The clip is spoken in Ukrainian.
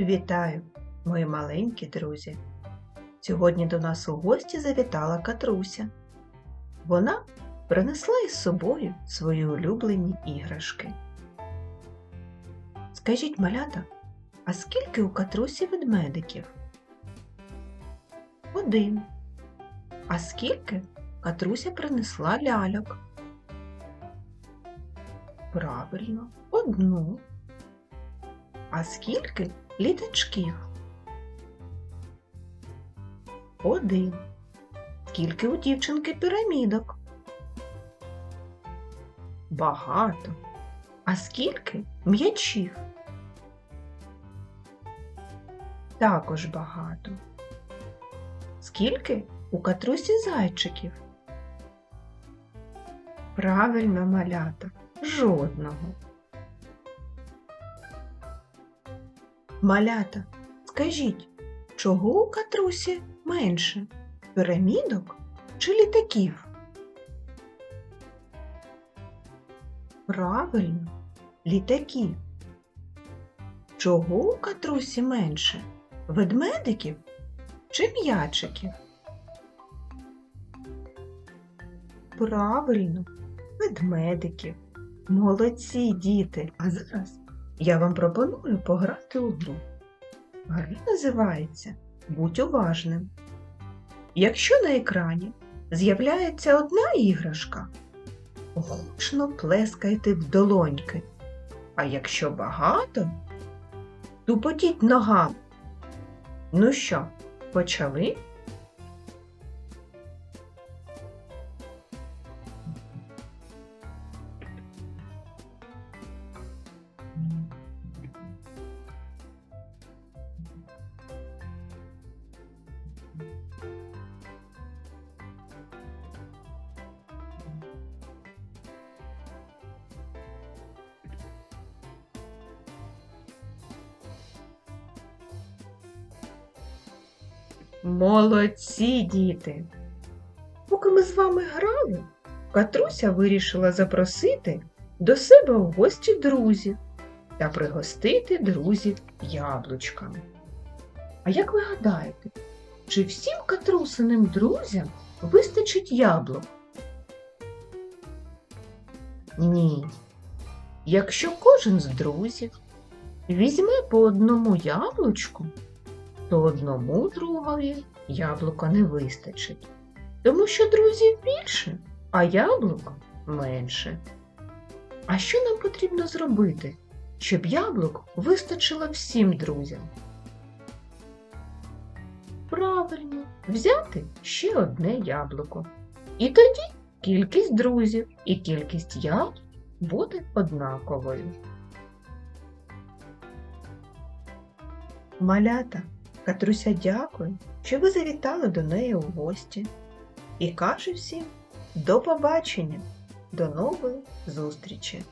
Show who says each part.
Speaker 1: Вітаю, мої маленькі друзі! Сьогодні до нас у гості завітала Катруся. Вона принесла із собою свої улюблені іграшки. Скажіть, малята, а скільки у Катрусі ведмедиків? Один. А скільки Катруся принесла ляльок? Правильно, одну. А скільки літачків? Один. Скільки у дівчинки пірамідок? Багато. А скільки м'ячів? Також багато. Скільки у катрусі зайчиків? Правильно, малята, жодного. Малята, скажіть, чого у катрусі менше? Пірамідок чи літаків? Правильно, літаків. Чого у катрусі менше? Ведмедиків чи м'ячиків? Правильно, ведмедиків. Молодці діти. А зараз я вам пропоную пограти у гру. Гра називається Будь уважним. Якщо на екрані з'являється одна іграшка, гучно плескайте в долоньки. А якщо багато, тупотіть ногами. Ну що, почали? Молодці, діти! Поки ми з вами грали, Катруся вирішила запросити до себе в гості друзів та пригостити друзів яблучками. А як ви гадаєте, чи всім катрусиним друзям вистачить яблук? Ні. Якщо кожен з друзів візьме по одному яблучку, то одному другові яблука не вистачить, тому що друзів більше, а яблук менше. А що нам потрібно зробити, щоб яблук вистачило всім друзям? Правильно, взяти ще одне яблуко. І тоді кількість друзів і кількість яблук буде однаковою. Малята, Катруся дякує, що ви завітали до неї у гості. І каже всім до побачення, до нової зустрічі!